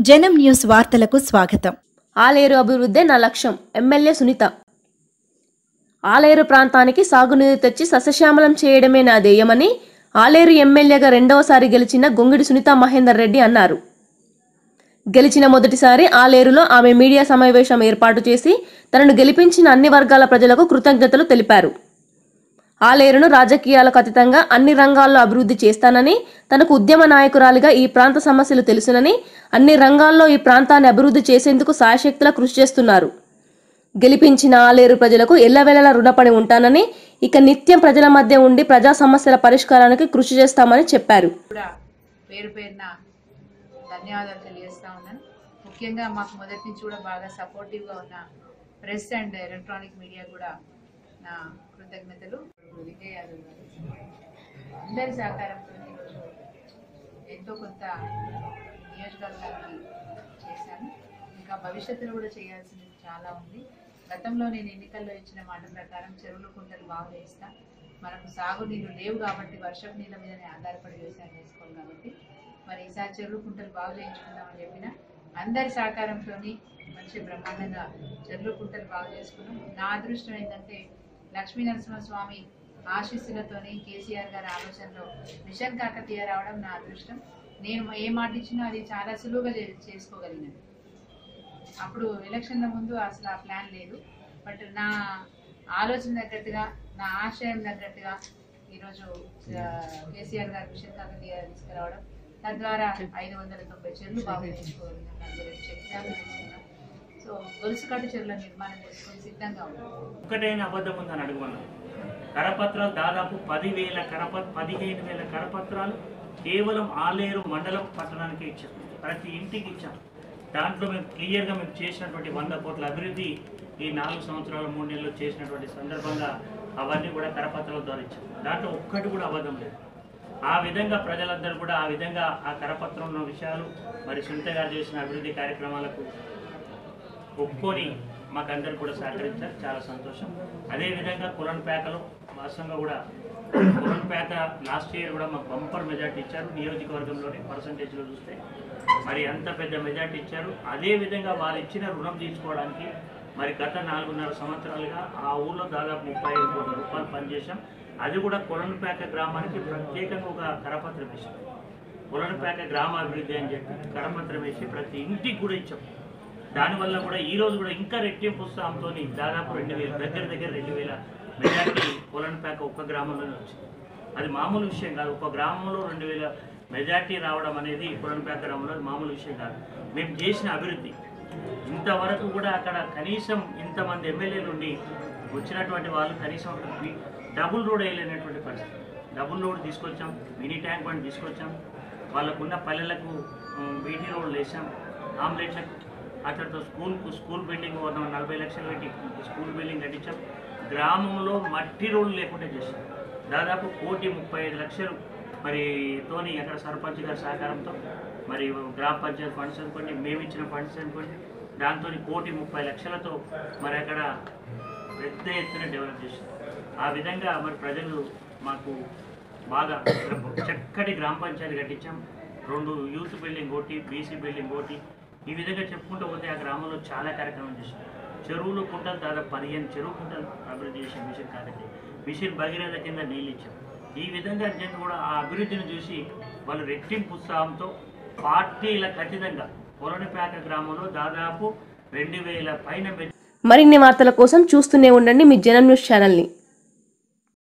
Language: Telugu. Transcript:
జనం న్యూస్ వార్తలకు స్వాగతం. ఆలేరు అభివృద్ధే నా లక్ష్యం. ఎమ్మెల్యే సునీత. ఆలేరు ప్రాంతానికి సాగునీరు తెచ్చి సస్యశ్యామలం చేయడమే నా ధ్యేయమని ఆలేరు ఎమ్మెల్యేగా రెండవసారి గెలిచిన గొంగిడి సునీత మహేందర్ రెడ్డి అన్నారు. గెలిచిన మొదటిసారి ఆలేరులో ఆమె మీడియా సమావేశం ఏర్పాటు చేసి తనను గెలిపించిన అన్ని వర్గాల ప్రజలకు కృతజ్ఞతలు తెలిపారు. ఆలేరును రాజకీయాలకు అతీతంగా అన్ని రంగాల్లో అభివృద్ధి చేస్తానని తనకు ఉద్యమ నాయకురాలిగా ఈ ప్రాంత సమస్యలు తెలుసునని అన్ని రంగాల్లో ఈ ప్రాంతాన్ని అభివృద్ధి చేసేందుకు సాయశక్తుల కృషి చేస్తున్నారు. గెలిపించిన ఆలేరు ప్రజలకు ఎల్లవేళలా రుణపడి ఉంటానని ఇక నిత్యం ప్రజల మధ్య ఉండి ప్రజా సమస్యల పరిష్కారానికి కృషి చేస్తామని చెప్పారు. పేరు పేరున ధన్యవాదాలు తెలియజేస్తా ఉన్నాను. ముఖ్యంగా మాకు మొదటి నుంచి కూడా బాగా సపోర్టివ్గా ఉన్న ప్రెస్ అండ్ ఎలక్ట్రానిక్ మీడియా కూడా నా కృతజ్ఞతలు. విజయ్ యాదవ్ గారు అందరి సహకారంతో ఈరోజు ఎంతో కొంత నియోజకవర్గానికి చేశాను. ఇంకా భవిష్యత్తులో కూడా చేయాల్సింది చాలా ఉంది. గతంలో నేను ఎన్నికల్లో ఇచ్చిన మాట ప్రకారం చెరువులు కుంటలు బాగు చేస్తా. మనకు సాగునీళ్ళు లేవు కాబట్టి వర్షపు నీళ్ళ మీదనే ఆధారపడి వ్యవసాయం చేసుకోవాలి కాబట్టి. మరి ఈసారి చెరువులు కుంటలు బాగు చేయించుకుందామని చెప్పిన అందరి సహకారంతో మంచి బ్రహ్మాండంగా చెరువులు కుంటలు బాగు చేసుకున్నాం. నా అదృష్టం ఏంటంటే లక్ష్మీ నరసింహస్వామి ఆశీస్సులతోనే కేసీఆర్ గారి ఆలోచనలో మిషన్ కాకతీయ రావడం నా అదృష్టం. నేను ఏ మాట ఇచ్చినా అది చాలా సులువుగా చే- చేసుకోగలిగినది. అప్పుడు ఎలక్షన్ల ముందు అసలు ఆ ప్లాన్ లేదు. బట్ నా ఆలోచన తగ్గట్టుగా నా ఆశయం తగ్గట్టుగా ఈరోజు కేసీఆర్ గారు మిషన్ కాకతీయ తీసుకురావడం. తద్వారా ఐదు వందల తొంభై చెరువులు బాగు చేసుకోగలిగినాం సో గొలుసు కట్టు చెరువుల నిర్మాణం చేసుకొని సిద్ధంగా ఉన్నాం. అబద్ధం ఉందని కరపత్రాలు దాదాపు పదివేల కరప పదిహేను వేల కరపత్రాలు కేవలం ఆలేరు మండలం పట్టణానికి ఇచ్చాం. ప్రతి ఇంటికి ఇచ్చాం. దాంట్లో మేము క్లియర్గా మేము చేసినటువంటి వంద కోట్ల అభివృద్ధి ఈ నాలుగు సంవత్సరాల మూడు నెలలు చేసినటువంటి సందర్భంగా అవన్నీ కూడా కరపత్రాల ద్వారా ఇచ్చాం. దాంట్లో ఒక్కటి కూడా అబద్ధం లేదు. ఆ విధంగా ప్రజలందరూ కూడా ఆ విధంగా ఆ కరపత్రంలో విషయాలు మరి సునీత గారు చేసిన అభివృద్ధి కార్యక్రమాలకు ఒప్పుకొని మాకందరు కూడా సహకరించారు. చాలా సంతోషం. అదేవిధంగా కులన్ పేకలో వాస్తవంగా కూడా కులన్ పేక లాస్ట్ ఇయర్ కూడా మాకు బంపర్ మెజార్టీ ఇచ్చారు. నియోజకవర్గంలోనే పర్సంటేజ్లో చూస్తే మరి అంత పెద్ద మెజార్టీ ఇచ్చారు. అదేవిధంగా వాళ్ళు ఇచ్చిన రుణం తీసుకోవడానికి మరి గత నాలుగున్నర సంవత్సరాలుగా ఆ ఊళ్ళో దాదాపు ముప్పై ఐదు కోట్ల రూపాయలు పనిచేశాం. అది కూడా కొలనపేక గ్రామానికి ప్రత్యేకంగా ఒక కరపత్రం వేసాం కొలన్పేక గ్రామాభివృద్ధి అని చెప్పి కరపత్రం వేసి ప్రతి ఇంటికి కూడా ఇచ్చాం. దానివల్ల కూడా ఈ రోజు కూడా ఇంకా రెట్టింపు ఉత్సాహంతో దాదాపు రెండు వేల దగ్గర దగ్గర రెండు వేల మెజార్టీ కొలన్పేక ఒక్క గ్రామంలోనే వచ్చింది. అది మామూలు విషయం కాదు. ఒక గ్రామంలో రెండు వేల మెజార్టీ రావడం అనేది కొలన్పేక గ్రామంలో మామూలు విషయం కాదు. మేము చేసిన అభివృద్ధి. ఇంతవరకు కూడా అక్కడ కనీసం ఇంతమంది ఎమ్మెల్యేలు ఉండి వచ్చినటువంటి వాళ్ళు కనీసం డబుల్ రోడ్ వేయలేనటువంటి పరిస్థితి. డబుల్ రోడ్ తీసుకొచ్చాం మినీ ట్యాంక్ బండ్ తీసుకొచ్చాం. వాళ్ళకున్న పల్లెలకు బీటీ రోడ్లు వేసాం. ఆమ్లెట్లకు అతనితో స్కూల్కు స్కూల్ బిల్డింగ్ ఒక నలభై లక్షలు పెట్టి స్కూల్ బిల్డింగ్ కట్టించాం. గ్రామంలో మట్టి రోడ్లు లేకుండా చేసాం దాదాపు కోటి ముప్పై ఐదు లక్షలు మరి తోని అక్కడ సర్పంచ్ గారి సహకారంతో మరి గ్రామ పంచాయతీ ఫండ్స్ అనుకోండి మేము ఇచ్చిన ఫండ్స్ అనుకోండి దాంతో కోటి ముప్పై లక్షలతో మరి అక్కడ పెద్ద ఎత్తున డెవలప్ చేశాం ఆ విధంగా మరి ప్రజలు మాకు బాగా చక్కటి గ్రామ పంచాయతీ కట్టించాం. రెండు యూత్ బిల్డింగ్ ఒకటి బీసీ బిల్డింగ్ ఒకటి ఈ విధంగా చెప్పుకుంటూ పోతే ఆ గ్రామంలో చాలా కార్యక్రమం చేశారు. చెరువులు కుంటలు దాదాపు పదిహేను చెరువు కుంటలు అభివృద్ధి చేసిన మిషన్ కాబట్టి మిషన్ భగీరథ కింద నీళ్ళు ఇచ్చాం ఈ విధంగా జనం కూడా ఆ అభివృద్ధిని చూసి వాళ్ళు రెట్టింపు ఉత్సాహంతో పార్టీల ఖచ్చితంగా పొలనిపేట గ్రామంలో దాదాపు రెండు వేల పైన మరిన్ని వార్తల కోసం చూస్తూనే ఉండండి మీ జనం న్యూస్ ఛానల్ని.